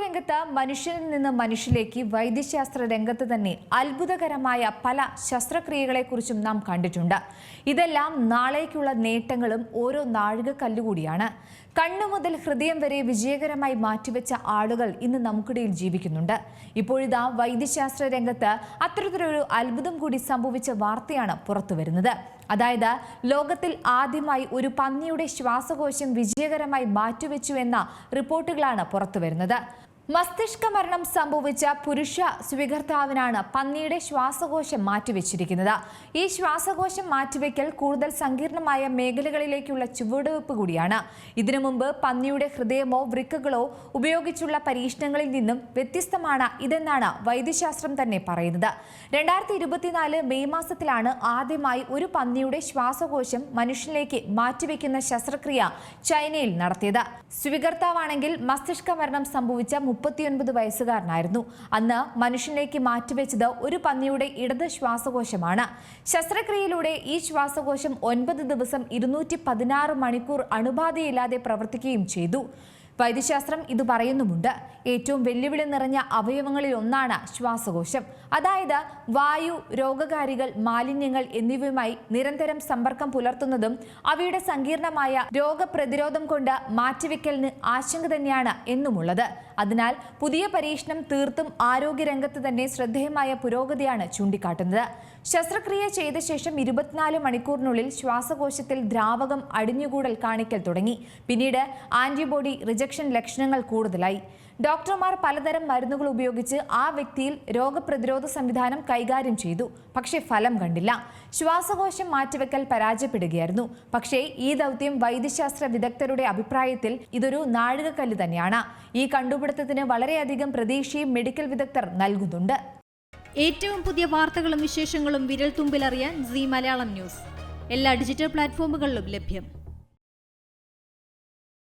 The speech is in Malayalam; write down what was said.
ആരോഗ്യരംഗത്ത് മനുഷ്യനിൽ നിന്ന് മനുഷ്യലേക്ക് വൈദ്യശാസ്ത്ര രംഗത്ത് തന്നെ അത്ഭുതകരമായ പല ശസ്ത്രക്രിയകളെക്കുറിച്ചും നാം കണ്ടിട്ടുണ്ട്. ഇതെല്ലാം നാളേക്കുള്ള നേട്ടങ്ങളും ഓരോ നാഴികക്കല്ലുകൂടിയാണ് കണ്ണു മുതൽ ഹൃദയം വരെ വിജയകരമായി മാറ്റിവെച്ച ആളുകൾ ഇന്ന് നമുക്കിടയിൽ ജീവിക്കുന്നുണ്ട്. ഇപ്പോഴിതാ വൈദ്യശാസ്ത്ര രംഗത്ത് അത്തരത്തിലൊരു അത്ഭുതം കൂടി സംഭവിച്ച വാർത്തയാണ് പുറത്തുവരുന്നത്. അതായത് ലോകത്തിൽ ആദ്യമായി ഒരു പന്നിയുടെ ശ്വാസകോശം വിജയകരമായി മാറ്റിവെച്ചു എന്ന റിപ്പോർട്ടുകളാണ് പുറത്തുവരുന്നത്. മസ്തിഷ്ക മരണം സംഭവിച്ച പുരുഷ സ്വീകർത്താവിനാണ് പന്നിയുടെ ശ്വാസകോശം മാറ്റിവെച്ചിരിക്കുന്നത്. ഈ ശ്വാസകോശം മാറ്റിവെക്കൽ കൂടുതൽ സങ്കീർണമായ മേഖലകളിലേക്കുള്ള ചുവടുവെപ്പ് കൂടിയാണ്. ഇതിനു മുമ്പ് പന്നിയുടെ ഹൃദയമോ വൃക്കകളോ ഉപയോഗിച്ചുള്ള പരീക്ഷണങ്ങളിൽ നിന്നും വ്യത്യസ്തമാണ് ഇതെന്നാണ് വൈദ്യശാസ്ത്രം തന്നെ പറയുന്നത്. രണ്ടായിരത്തി ഇരുപത്തിനാല് മെയ് മാസത്തിലാണ് ആദ്യമായി ഒരു പന്നിയുടെ ശ്വാസകോശം മനുഷ്യനിലേക്ക് മാറ്റിവെക്കുന്ന ശസ്ത്രക്രിയ ചൈനയിൽ നടത്തിയത്. സ്വീകർത്താവാണെങ്കിൽ മസ്തിഷ്ക മരണം സംഭവിച്ച മുപ്പത്തിയൊൻപത് വയസ്സുകാരനായിരുന്നു. അന്ന് മനുഷ്യനിലേക്ക് മാറ്റിവെച്ചത് ഒരു പന്നിയുടെ ഇടത് ശ്വാസകോശമാണ് ശസ്ത്രക്രിയയിലൂടെ ഈ ശ്വാസകോശം ഒൻപത് ദിവസം ഇരുന്നൂറ്റി മണിക്കൂർ അണുബാധയില്ലാതെ പ്രവർത്തിക്കുകയും ചെയ്തു. വൈദ്യശാസ്ത്രം ഇത് പറയുന്നുമുണ്ട്. ഏറ്റവും വെല്ലുവിളി നിറഞ്ഞ അവയവങ്ങളിൽ ഒന്നാണ് ശ്വാസകോശം. അതായത് വായു രോഗകാരികൾ മാലിന്യങ്ങൾ എന്നിവയുമായി നിരന്തരം സമ്പർക്കം പുലർത്തുന്നതും അവയുടെ സങ്കീർണമായ രോഗപ്രതിരോധം കൊണ്ട് മാറ്റിവെക്കലിന് ആശങ്ക തന്നെയാണ് എന്നുമുള്ളത്. അതിനാൽ പുതിയ പരീക്ഷണം തീർത്തും ആരോഗ്യരംഗത്ത് തന്നെ ശ്രദ്ധേയമായ പുരോഗതിയാണ് ചൂണ്ടിക്കാട്ടുന്നത്. ശസ്ത്രക്രിയ ചെയ്ത ശേഷം ഇരുപത്തിനാല് മണിക്കൂറിനുള്ളിൽ ശ്വാസകോശത്തിൽ ദ്രാവകം അടിഞ്ഞുകൂടൽ കാണിക്കൽ തുടങ്ങി. പിന്നീട് ആന്റിബോഡി റിജക്ഷൻ ലക്ഷണങ്ങൾ കൂടുതലായി. ഡോക്ടർമാർ പലതരം മരുന്നുകൾ ഉപയോഗിച്ച് ആ വ്യക്തിയിൽ രോഗപ്രതിരോധ സംവിധാനം കൈകാര്യം ചെയ്തു. പക്ഷേ ഫലം കണ്ടില്ല. ശ്വാസകോശം മാറ്റിവെക്കൽ പരാജയപ്പെടുകയായിരുന്നു. പക്ഷേ ഈ ദൗത്യം വൈദ്യശാസ്ത്ര വിദഗ്ധരുടെ അഭിപ്രായത്തിൽ ഇതൊരു നാഴികക്കല്ല് തന്നെയാണ്. ഈ കണ്ടുപിടുത്തത്തിന് വളരെയധികം പ്രതീക്ഷയും മെഡിക്കൽ വിദഗ്ധർ നൽകുന്നുണ്ട്. ഏറ്റവും പുതിയ വാർത്തകളും വിശേഷങ്ങളും വിരൽ തുമ്പിലറിയാൻ സി മലയാളം ന്യൂസ്. എല്ലാ ഡിജിറ്റൽ പ്ലാറ്റ്ഫോമുകളിലും ലഭ്യം.